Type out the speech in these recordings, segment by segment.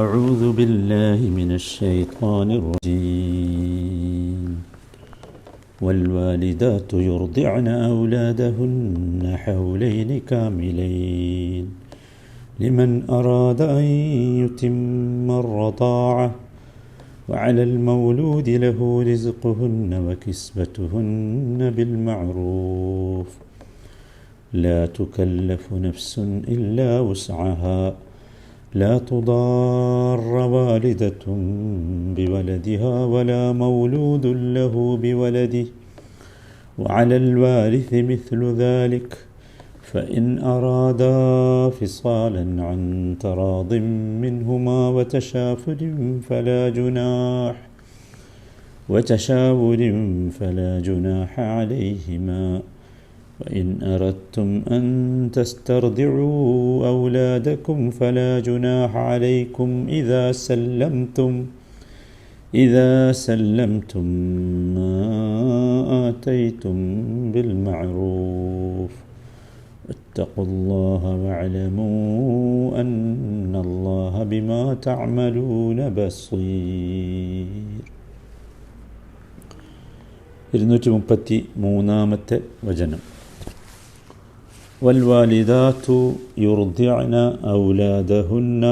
أعوذ بالله من الشيطان الرجيم. والوالدات يرضعن أولادهن حولين كاملين. لمن أراد أن يتم الرضاعة وعلى المولود له رزقهن وكسبتهن بالمعروف. لا تكلف نفس إلا وسعها. لا تضار والدة بولدها ولا مولود له بولده. وعلى الوارث مثل ذلك فإن أرادا فصالا عن تراض منهما وتشافر فلا جناح وتشاور فلا جناح عليهما. وإن أردتم أن تسترضعوا أولادكم فلا جناح عليكم إذا سلمتم إذا سلمتم ما آتيتم بالمعروف واتقوا الله واعلموا أن الله بما تعملون بصير ഇരുന്നൂറ്റി മുപ്പത്തി മൂന്നാമത്തെ വചനം വൽവാലിദാത്തു يرضعن ഔലാദഹുന്ന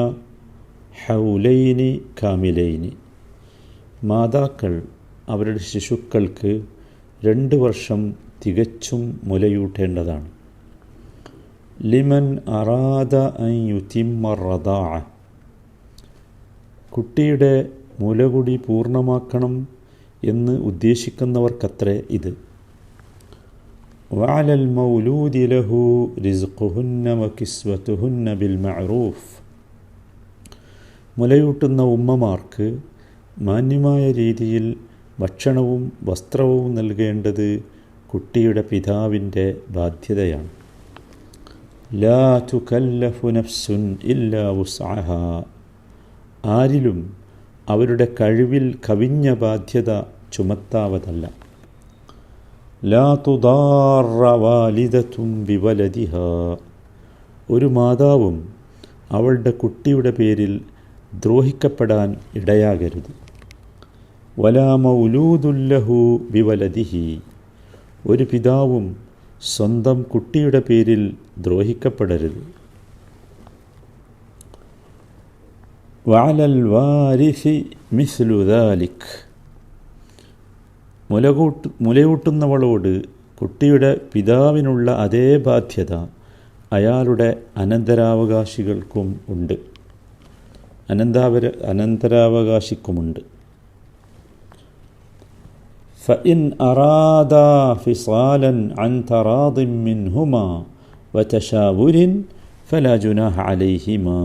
ഹൗലൈനി കാമിലൈനി മാതാക്കൾ അവരുടെ ശിശുക്കൾക്ക് രണ്ട് വർഷം തികച്ചും മുലയൂട്ടേണ്ടതാണ്. ലിമൻ അറാദ അൻ യുതിമ്മ റദാഅ കുട്ടിയുടെ മുലകുടി പൂർണമാക്കണം എന്ന് ഉദ്ദേശിക്കുന്നവർക്കത്രേ ഇത്. വഅലൽ المولود له റിസ്ഖുഹുന്ന വകിസ്വത്തുഹുന്ന بالمعروف. മുലയൂട്ടുന്ന ഉമ്മമാർക്ക് മാന്യമായ രീതിയിൽ ഭക്ഷണവും വസ്ത്രവും നൽകേണ്ടത് കുട്ടിയുടെ പിതാവിന്റെ ബാധ്യതയാണ്. ലാ തുകല്ലഫു ഇല്ലാ വുസ്അഹ. ആരിലും അവരുടെ കഴിവിൽ കവിഞ്ഞ ബാധ്യത ചുമത്താവതല്ല. ലാ തുദാറ വാലിദത്തും വിവലതിഹ ഒരു മാതാവും അവളുടെ കുട്ടിയുടെ പേരിൽ ദ്രോഹിക്കപ്പെടാൻ ഇടയാകരുത്. വലാ മൗലൂദുല്ലഹു ബിവലദിഹി. ഒരു പിതാവും സ്വന്തം കുട്ടിയുടെ പേരിൽ ദ്രോഹിക്കപ്പെടരുത്. വഅലൽ വാരിസി മിസ്ലു ദാലിക്. മുലകൂട്ട് മുലയൂട്ടുന്നവളോട് കുട്ടിയുടെ പിതാവിനുള്ള അതേ ബാധ്യത അയാളുടെ അനന്തരാവകാശികൾക്കും ഉണ്ട് അനന്താവര അനന്തരാവകാശിക്കുമുണ്ട് فإن أرادا فصالا عن تراض منهما وتشاور فلا جناح عليهما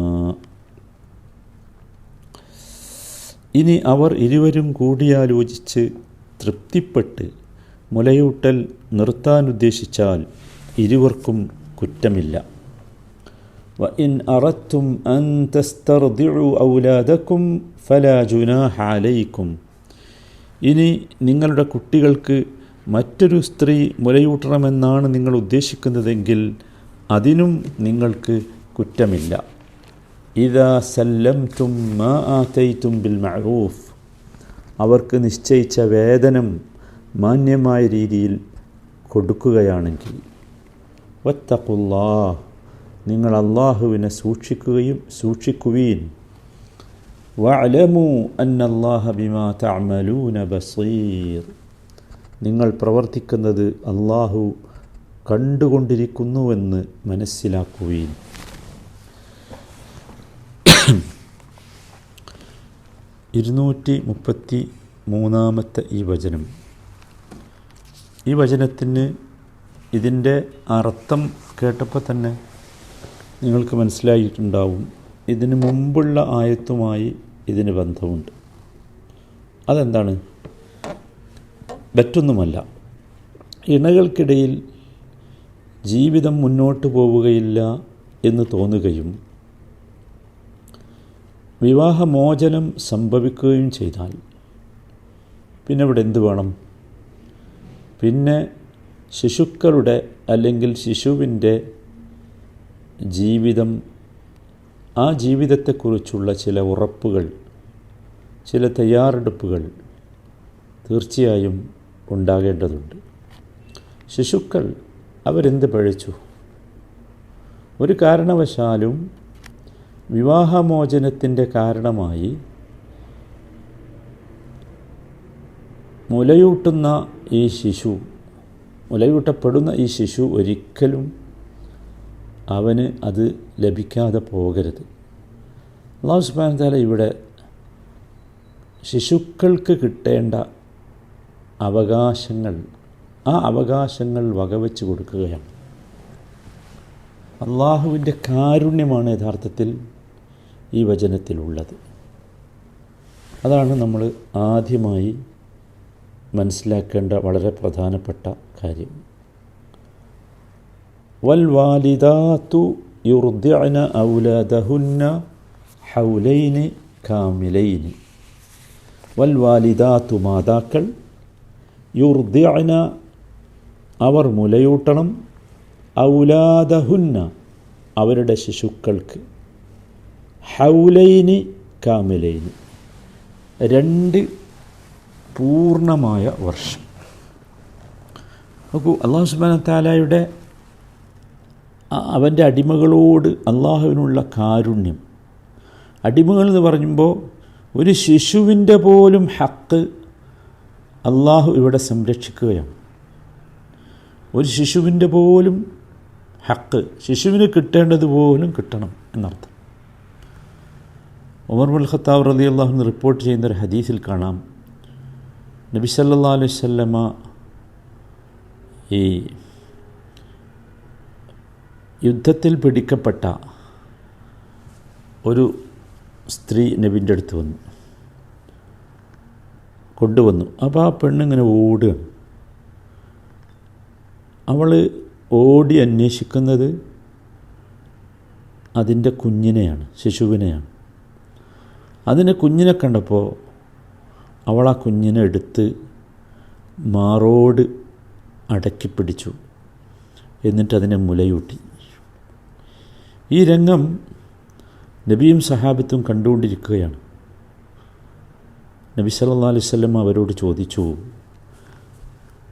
ഇനി അവർ ഇരുവരും കൂടിയാലോചിച്ച് തൃപ്തിപ്പെട്ട് മുലയൂട്ടൽ നിർത്താനുദ്ദേശിച്ചാൽ ഇരുവർക്കും കുറ്റമില്ല. ഇനി നിങ്ങളുടെ കുട്ടികൾക്ക് മറ്റൊരു സ്ത്രീ മുലയൂട്ടണമെന്നാണ് നിങ്ങൾ ഉദ്ദേശിക്കുന്നതെങ്കിൽ അതിനും നിങ്ങൾക്ക് കുറ്റമില്ല. ഇതാ സല്ലംതും മാ ആതൈത്തും ബിൽ മഅറൂഫ്. അവർക്ക് നിശ്ചയിച്ച വേതനം മാന്യമായ രീതിയിൽ കൊടുക്കുകയാണെങ്കിൽ വത്തഖുല്ലാ നിങ്ങൾ അള്ളാഹുവിനെ സൂക്ഷിക്കുകയും സൂക്ഷിക്കുവീൻ. വഅലമു അന്നല്ലാഹ ബിമാ തഅമലൂന ബസീർ. നിങ്ങൾ പ്രവർത്തിക്കുന്നത് അള്ളാഹു കണ്ടുകൊണ്ടിരിക്കുന്നുവെന്ന് മനസ്സിലാക്കുവീൻ. ഇരുന്നൂറ്റി മുപ്പത്തി മൂന്നാമത്തെ ഈ വചനം. ഈ വചനത്തിന് ഇതിന്റെ അർത്ഥം കേട്ടപ്പോൾ തന്നെ നിങ്ങൾക്ക് മനസ്സിലായിട്ടുണ്ടാവും. ഇതിന് മുമ്പുള്ള ആയത്തുമായി ഇതിന് ബന്ധമുണ്ട്. അതെന്താണ്? മറ്റൊന്നുമല്ല. ഇണകൾക്കിടയിൽ ജീവിതം മുന്നോട്ട് പോവുകയില്ല എന്ന് തോന്നുകയും വിവാഹമോചനം സംഭവിക്കുകയും ചെയ്താൽ പിന്നെ ഇവിടെ എന്ത് വേണം? പിന്നെ ശിശുക്കളുടെ അല്ലെങ്കിൽ ശിശുവിന്റെ ജീവിതം ആ ജീവിതത്തെക്കുറിച്ചുള്ള ചില ഉറപ്പുകൾ ചില തയ്യാറെടുപ്പുകൾ തീർച്ചയായും ഉണ്ടാകേണ്ടതുണ്ട്. ശിശുക്കൾ അവരെന്ത് പഴിച്ചു? ഒരു കാരണവശാലും വിവാഹമോചനത്തിന്റെ കാരണമായി മുലയൂട്ടുന്ന ഈ ശിശു മുലയൂട്ടപ്പെടുന്ന ഈ ശിശു ഒരിക്കലും അവന് അത് ലഭിക്കാതെ പോകരുത്. അള്ളാഹു സുബാനത്താല ഇവിടെ ശിശുക്കൾക്ക് കിട്ടേണ്ട അവകാശങ്ങൾ ആ അവകാശങ്ങൾ വകവെച്ച് കൊടുക്കുകയാണ്. അള്ളാഹുവിന്റെ കാരുണ്യമാണ് യഥാർത്ഥത്തിൽ ഈ വചനത്തിലുള്ളത്. അതാണ് നമ്മൾ ആദ്യമായി മനസ്സിലാക്കേണ്ട വളരെ പ്രധാനപ്പെട്ട കാര്യം. വൽ വാലിദാത്തു യുർദ്ദിഅന ഔലാദഹുന്ന ഹൗലൈന് കാമിലൈന് വൽ വാലിദാത്തു മാതാക്കൾ യുർദ്ദിഅന അവർ മുലയൂട്ടണം ഔലാദഹുന്ന അവരുടെ ശിശുക്കൾക്ക് ഹൗലൈന് കാമിലൈന്. രണ്ട് പൂർണമായ വർഷം. നോക്കൂ അള്ളാഹു സുബാന താലായുടെ അവന്റെ അടിമകളോട് അള്ളാഹുവിനുള്ള കാരുണ്യം. അടിമകൾ എന്ന് പറയുമ്പോൾ ഒരു ശിശുവിന്റെ പോലും ഹക്ക് അള്ളാഹു ഇവിടെ സംരക്ഷിക്കുകയാണ്. ഒരു ശിശുവിന്റെ പോലും ഹക്ക് ശിശുവിന് കിട്ടേണ്ടത് പോലും കിട്ടണം എന്നർത്ഥം. ഉമർ ഉൽ ഖത്താബ് റലി അള്ളാഹുന്ന് റിപ്പോർട്ട് ചെയ്യുന്ന ഒരു ഹദീസിൽ കാണാം. നബി സല്ലാ അലൈഹി സ്വല്ലമ്മ ഈ യുദ്ധത്തിൽ പിടിക്കപ്പെട്ട ഒരു സ്ത്രീ നബിന്റെ അടുത്ത് വന്നു. കൊണ്ടുവന്നു. അപ്പോൾ ആ പെണ്ണിങ്ങനെ ഓടുകയാണ്. അവൾ ഓടി അന്വേഷിക്കുന്നത് അതിന്റെ കുഞ്ഞിനെയാണ് ശിശുവിനെയാണ്. അതിനെ കുഞ്ഞിനെ കണ്ടപ്പോൾ അവൾ ആ കുഞ്ഞിനെ എടുത്ത് മാറോട് അടക്കി പിടിച്ചു. എന്നിട്ട് അതിനെ മുലയൂട്ടി. ഈ രംഗം നബിയും സഹാബത്തും കണ്ടുകൊണ്ടിരിക്കുകയാണ്. നബി സല്ലാ അലൈഹി സ്വല്ലം അവരോട് ചോദിച്ചു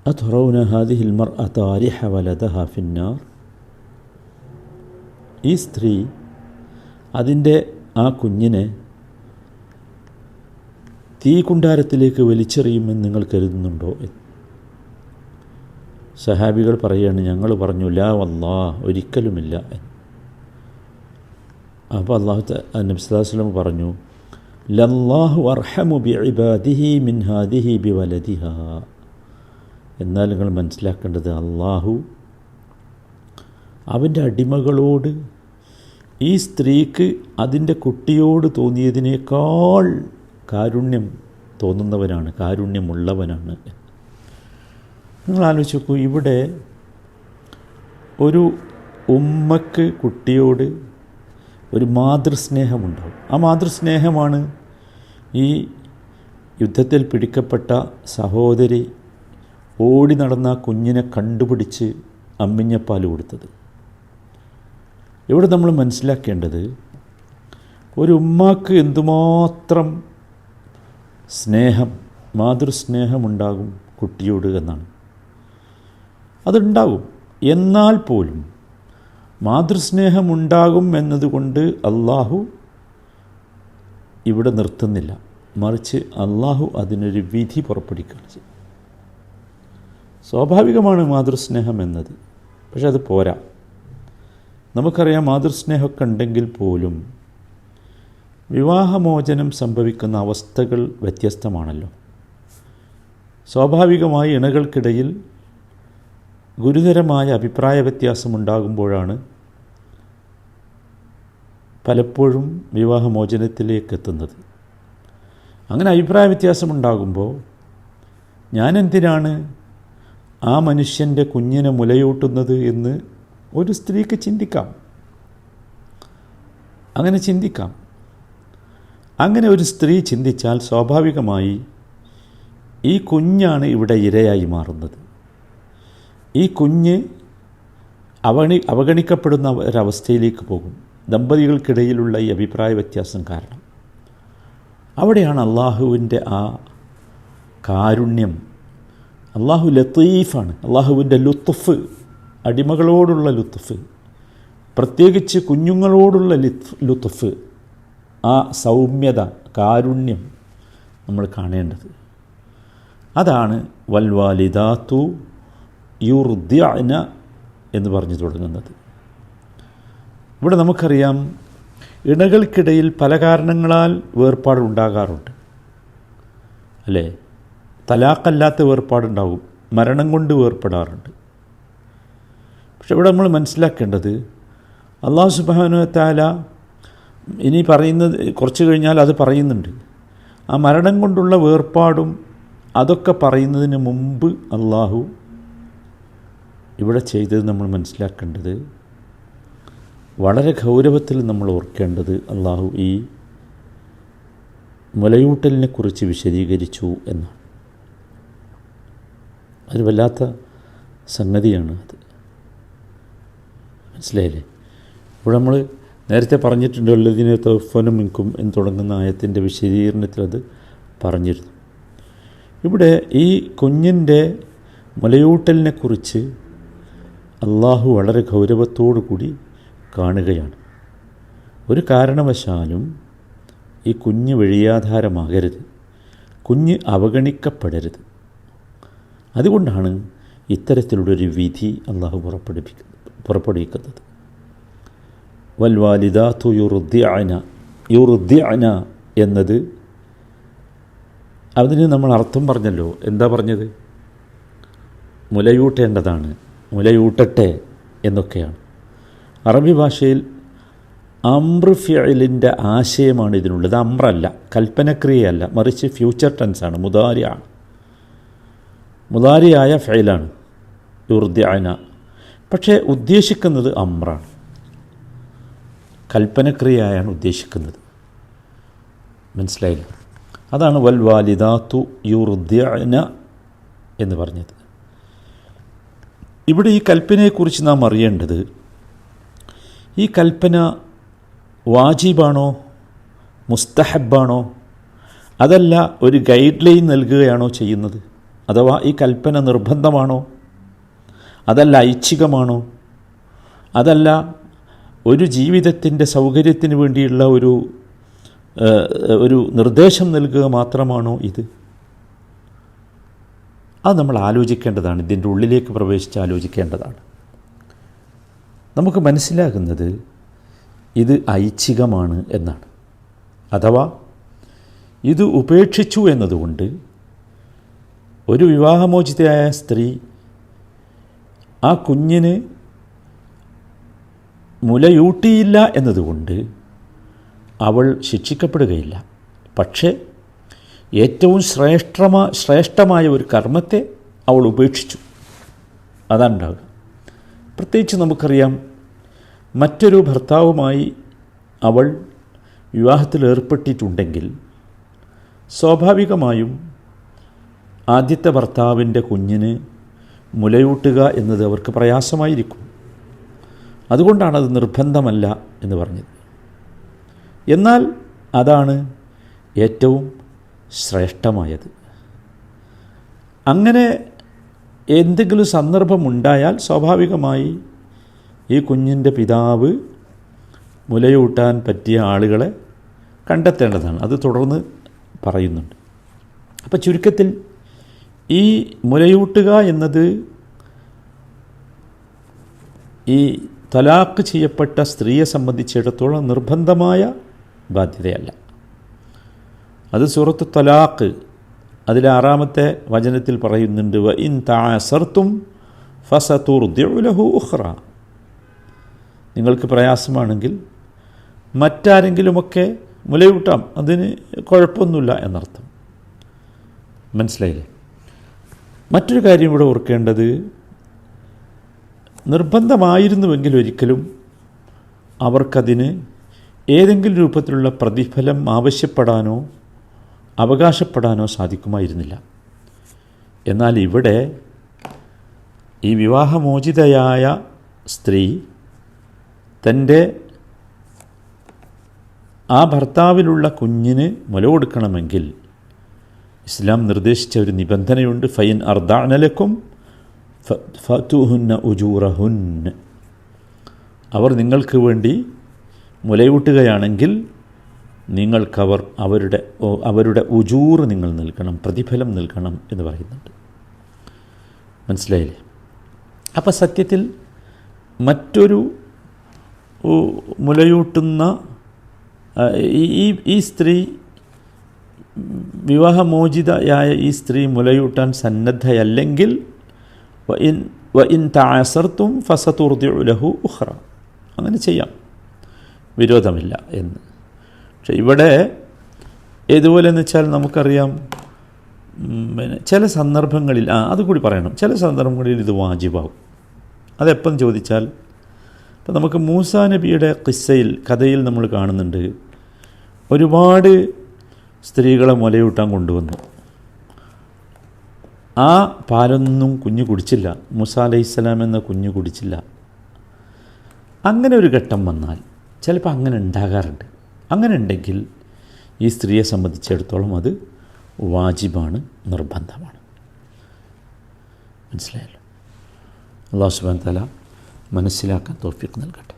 അതൊറൗന ഹാദിഹിൽ ഹിൽമർ അതാരിഹ വലദഹ ഫിന്നാർ? ഈ സ്ത്രീ അതിന്റെ ആ കുഞ്ഞിനെ തീ കുണ്ടാരത്തിലേക്ക് വലിച്ചെറിയുമെന്ന് നിങ്ങൾ കരുതുന്നുണ്ടോ? സഹാബികൾ പറയുകയാണ് ഞങ്ങൾ പറഞ്ഞു ലാ വല്ലാ ഒരിക്കലുമില്ല. അപ്പോൾ അള്ളാഹു നബി സ്വലാസ്ലം പറഞ്ഞു ലല്ലാഹു അർഹമു ബി ഇബാദിഹി മിൻ ഹാദിഹി ബി എന്നാൽ നിങ്ങൾ മനസ്സിലാക്കേണ്ടത് അള്ളാഹു അവന്റെ അടിമകളോട് ഈ സ്ത്രീക്ക് അതിന്റെ കുട്ടിയോട് തോന്നിയതിനേക്കാൾ കാരുണ്യം തോന്നുന്നവനാണ് കാരുണ്യമുള്ളവനാണ് നിങ്ങൾ ആലോചിച്ച് നോക്കൂ ഇവിടെ ഒരു ഉമ്മക്ക് കുട്ടിയോട് ഒരു മാതൃസ്നേഹമുണ്ടാവും. ആ മാതൃസ്നേഹമാണ് ഈ യുദ്ധത്തിൽ പിടിക്കപ്പെട്ട സഹോദരി ഓടി നടന്ന കുഞ്ഞിനെ കണ്ടുപിടിച്ച് അമ്മിഞ്ഞപ്പാൽ കൊടുത്തത്. ഇവിടെ നമ്മൾ മനസ്സിലാക്കേണ്ടത് ഒരു ഉമ്മാക്ക് എന്തുമാത്രം സ്നേഹം മാതൃസ്നേഹമുണ്ടാകും കുട്ടിയോട് എന്നാണ്. അതുണ്ടാകും. എന്നാൽ പോലും മാതൃസ്നേഹമുണ്ടാകും എന്നതുകൊണ്ട് അള്ളാഹു ഇവിടെ നിർത്തുന്നില്ല. മറിച്ച് അള്ളാഹു അതിനൊരു വിധി പുറപ്പെടുവിക്കുകയാണ് ചെയ്യും സ്വാഭാവികമാണ് മാതൃസ്നേഹം എന്നത്. പക്ഷെ അത് പോരാ. നമുക്കറിയാം മാതൃസ്നേഹമൊക്കെ ഉണ്ടെങ്കിൽ പോലും വിവാഹമോചനം സംഭവിക്കുന്ന അവസ്ഥകൾ വ്യത്യസ്തമാണല്ലോ. സ്വാഭാവികമായി ഇണകൾക്കിടയിൽ ഗുരുതരമായ അഭിപ്രായ വ്യത്യാസമുണ്ടാകുമ്പോഴാണ് പലപ്പോഴും വിവാഹമോചനത്തിലേക്ക് എത്തുന്നത്. അങ്ങനെ അഭിപ്രായ വ്യത്യാസമുണ്ടാകുമ്പോൾ ഞാനെന്തിനാണ് ആ മനുഷ്യന്റെ കുഞ്ഞിനെ മുലയൂട്ടുന്നത് എന്ന് ഒരു സ്ത്രീക്ക് ചിന്തിക്കാം. അങ്ങനെ ചിന്തിക്കാം. അങ്ങനെ ഒരു സ്ത്രീ ചിന്തിച്ചാൽ സ്വാഭാവികമായി ഈ കുഞ്ഞാണ് ഇവിടെ ഇരയായി മാറുന്നത്. ഈ കുഞ്ഞ് അവഗണി അവഗണിക്കപ്പെടുന്ന ഒരവസ്ഥയിലേക്ക് പോകും. ദമ്പതികൾക്കിടയിലുള്ള ഈ അഭിപ്രായ വ്യത്യാസം കാരണം. അവിടെയാണ് അള്ളാഹുവിന്റെ ആ കാരുണ്യം. അള്ളാഹു ലത്തീഫാണ്. അള്ളാഹുവിന്റെ ലുത്തുഫ് അടിമകളോടുള്ള ലുത്തുഫ് പ്രത്യേകിച്ച് കുഞ്ഞുങ്ങളോടുള്ള ലുത്ത് ലുത്തുഫ് ആ സൗമ്യത കാരുണ്യം നമ്മൾ കാണേണ്ടത്. അതാണ് വൽവാലിദാത്തു യുർദ്യന എന്ന് പറഞ്ഞു തുടങ്ങുന്നത്. ഇവിടെ നമുക്കറിയാം ഇണകൾക്കിടയിൽ പല കാരണങ്ങളാൽ വേർപാടുണ്ടാകാറുണ്ട്. അല്ലേ? തലാക്കല്ലാത്ത വേർപാടുണ്ടാകും. മരണം കൊണ്ട് വേർപ്പെടാറുണ്ട് പക്ഷെ ഇവിടെ നമ്മൾ മനസ്സിലാക്കേണ്ടത് അള്ളാഹു സുബാനു ഇനി പറയുന്നത് കുറച്ച് കഴിഞ്ഞാൽ അത് പറയുന്നുണ്ട്. ആ മരണം കൊണ്ടുള്ള വേർപാടും അതൊക്കെ പറയുന്നതിന് മുമ്പ് അള്ളാഹു ഇവിടെ ചെയ്തത് നമ്മൾ മനസ്സിലാക്കേണ്ടത് വളരെ ഗൗരവത്തിൽ നമ്മൾ ഓർക്കേണ്ടത് അള്ളാഹു ഈ മുലയൂട്ടലിനെ കുറിച്ച് വിശദീകരിച്ചു എന്നാണ്. അത് വല്ലാത്ത സംഗതിയാണ് അത്. മനസ്സിലായില്ലേ? ഇവിടെ നമ്മൾ നേരത്തെ പറഞ്ഞിട്ടുണ്ടല്ലോ ഇതിനെ തൗഫനും മിൻകും എന്ന് തുടങ്ങുന്ന ആയത്തിന്റെ വിശദീകരണത്തിൽ അത് പറഞ്ഞിരുന്നു. ഇവിടെ ഈ കുഞ്ഞിന്റെ മുലയൂട്ടലിനെക്കുറിച്ച് അള്ളാഹു വളരെ ഗൗരവത്തോടു കൂടി കാണുകയാണ്. ഒരു കാരണവശാലും ഈ കുഞ്ഞ് വഴിയാധാരമാകരുത് കുഞ്ഞ് അവഗണിക്കപ്പെടരുത്. അതുകൊണ്ടാണ് ഇത്തരത്തിലുള്ളൊരു വിധി അള്ളാഹു പുറപ്പെടുവിക്കുന്നത് പുറപ്പെടുവിക്കുന്നത്. വൽവാലിദാത്തു യുറുദ്ദിഅന. യുറുദ്ദിഅന എന്നത് അതിന് നമ്മൾ അർത്ഥം പറഞ്ഞല്ലോ. എന്താ പറഞ്ഞത്? മുലയൂട്ടേണ്ടതാണ്. മുലയൂട്ടട്ടെ എന്നൊക്കെയാണ്. അറബി ഭാഷയിൽ അമ്ര ഫിയലിന്റെ ആശയമാണ് ഇതിനുള്ളത്. അമ്രല്ല കൽപ്പനക്രിയയല്ല. മറിച്ച് ഫ്യൂച്ചർ ടെൻസാണ്. മുതാരിയാണ് മുതാരിയായ ഫയലാണ് യുർദ്യാന പക്ഷേ ഉദ്ദേശിക്കുന്നത് അമ്രാണ്. കൽപ്പനക്രിയയാണ് ഉദ്ദേശിക്കുന്നത്. മനസ്സിലായില്ല? അതാണ് വൽ വാലിദാത്തു യുർദ്യന എന്ന് പറഞ്ഞത്. ഇവിടെ ഈ കൽപ്പനയെക്കുറിച്ച് നാം അറിയേണ്ടത് ഈ കൽപ്പന വാജിബാണോ മുസ്തഹബാണോ അതല്ല ഒരു ഗൈഡ് ലൈൻ നൽകുകയാണോ ചെയ്യുന്നത്? അഥവാ ഈ കൽപ്പന നിർബന്ധമാണോ? അതല്ല ഐച്ഛികമാണോ? അതല്ല ഒരു ജീവിതത്തിന്റെ സൗകര്യത്തിന് വേണ്ടിയുള്ള ഒരു ഒരു നിർദ്ദേശം നൽകുക മാത്രമാണോ ഇത്? അത് നമ്മൾ ആലോചിക്കേണ്ടതാണ്. ഇതിന്റെ ഉള്ളിലേക്ക് പ്രവേശിച്ച് ആലോചിക്കേണ്ടതാണ്. നമുക്ക് മനസ്സിലാകുന്നത് ഇത് ഐച്ഛികമാണ് എന്നാണ്. അഥവാ ഇത് ഉപേക്ഷിച്ചു എന്നതുകൊണ്ട് ഒരു വിവാഹമോചിതയായ സ്ത്രീ ആ കുഞ്ഞിന് മുലയൂട്ടിയില്ല എന്നതുകൊണ്ട് അവൾ ശിക്ഷിക്കപ്പെടുകയില്ല. പക്ഷേ ഏറ്റവും ശ്രേഷ്ഠമാ ശ്രേഷ്ഠമായ ഒരു കർമ്മത്തെ അവൾ ഉപേക്ഷിച്ചു. അതാണ് ഉണ്ടാവുക പ്രത്യേകിച്ച് നമുക്കറിയാം മറ്റൊരു ഭർത്താവുമായി അവൾ വിവാഹത്തിൽ ഏർപ്പെട്ടിട്ടുണ്ടെങ്കിൽ സ്വാഭാവികമായും ആദ്യത്തെ ഭർത്താവിന്റെ കുഞ്ഞിന് മുലയൂട്ടുക എന്നത് അവർക്ക് പ്രയാസമായിരിക്കും. അതുകൊണ്ടാണ് അത് നിർബന്ധമല്ല എന്ന് പറഞ്ഞത്. എന്നാൽ അതാണ് ഏറ്റവും ശ്രേഷ്ഠമായത്. അങ്ങനെ എന്തെങ്കിലും സന്ദർഭമുണ്ടായാൽ സ്വാഭാവികമായി ഈ കുഞ്ഞിന്റെ പിതാവ് മുലയൂട്ടാൻ പറ്റിയ ആളുകളെ കണ്ടെത്തേണ്ടതാണ്. അത് തുടർന്ന് പറയുന്നുണ്ട്. അപ്പോൾ ചുരുക്കത്തിൽ ഈ മുലയൂട്ടുക എന്നത് ഈ തലാക്ക് ചെയ്യപ്പെട്ട സ്ത്രീയെ സംബന്ധിച്ചിടത്തോളം നിർബന്ധമായ ബാധ്യതയല്ല. അത് സുഹൃത്ത് തലാക്ക് അതിലെ ആറാമത്തെ വചനത്തിൽ പറയുന്നുണ്ട് വ ഇൻ താസർത്തും ഫസത്തുർദ്യലഹു ഉഹ്റ നിങ്ങൾക്ക് പ്രയാസമാണെങ്കിൽ മറ്റാരെങ്കിലുമൊക്കെ മുലയൂട്ടാം അതിന് കുഴപ്പമൊന്നുമില്ല എന്നർത്ഥം. മനസ്സിലായില്ലേ? മറ്റൊരു കാര്യം ഇവിടെ ഓർക്കേണ്ടത് നിർബന്ധമായിരുന്നുവെങ്കിൽ ഒരിക്കലും അവർക്കതിന് ഏതെങ്കിലും രൂപത്തിലുള്ള പ്രതിഫലം ആവശ്യപ്പെടാനോ അവകാശപ്പെടാനോ സാധിക്കുമായിരുന്നില്ല. എന്നാൽ ഇവിടെ ഈ വിവാഹമോചിതയായ സ്ത്രീ തന്റെ ആ ഭർത്താവിലുള്ള കുഞ്ഞിന് മുല കൊടുക്കണമെങ്കിൽ ഇസ്ലാം നിർദ്ദേശിച്ച ഒരു നിബന്ധനയുണ്ട് ഫൈൻ അർദാനലക്കും ഫത്തുഹുന്ന ഉജൂറഹുൻ. അവർ നിങ്ങൾക്ക് വേണ്ടി മുലയൂട്ടുകയാണെങ്കിൽ നിങ്ങൾക്കവർ അവരുടെ അവരുടെ ഉജൂർ നിങ്ങൾ നൽകണം പ്രതിഫലം നൽകണം എന്ന് പറയുന്നുണ്ട്. മനസ്സിലായില്ലേ? അപ്പോൾ സത്യത്തിൽ മറ്റൊരു മുലയൂട്ടുന്ന ഈ ഈ- സ്ത്രീ വിവാഹമോചിതയായ ഈ സ്ത്രീ മുലയൂട്ടാൻ സന്നദ്ധയല്ലെങ്കിൽ വ ഇൻ വ ഇൻ താസർത്തും ഫസതുർദിഉലഹു ഉഹ്റ അങ്ങനെ ചെയ്യാം. വിരോധമില്ല എന്ന്. പക്ഷെ ഇവിടെ ഏതുപോലെ എന്ന് വെച്ചാൽ നമുക്കറിയാം പിന്നെ ചില സന്ദർഭങ്ങളിൽ ആ അതുകൂടി പറയണം. ചില സന്ദർഭങ്ങളിൽ ഇത് വാജിബാവും. അതെപ്പം ചോദിച്ചാൽ ഇപ്പം നമുക്ക് മൂസാ നബിയുടെ കിസ്സയിൽ കഥയിൽ നമ്മൾ കാണുന്നുണ്ട് ഒരുപാട് സ്ത്രീകളെ മുലയൂട്ടാൻ കൊണ്ടുവന്നു. ആ പാലൊന്നും കുഞ്ഞ് കുടിച്ചില്ല. മൂസ അലൈഹിസ്സലാം എന്ന കുഞ്ഞ് കുടിച്ചില്ല. അങ്ങനെ ഒരു ഘട്ടം വന്നാൽ ചിലപ്പോൾ അങ്ങനെ ഉണ്ടാകാറുണ്ട്. അങ്ങനെ ഉണ്ടെങ്കിൽ ഈ സ്ത്രീയെ സംബന്ധിച്ചിടത്തോളം അത് വാജിബാണ് നിർബന്ധമാണ്. മനസ്സിലായല്ലോ? അള്ളാഹു സുബാൻ തല മനസ്സിലാക്കാൻ തോഫിക്ക് നൽകട്ടെ.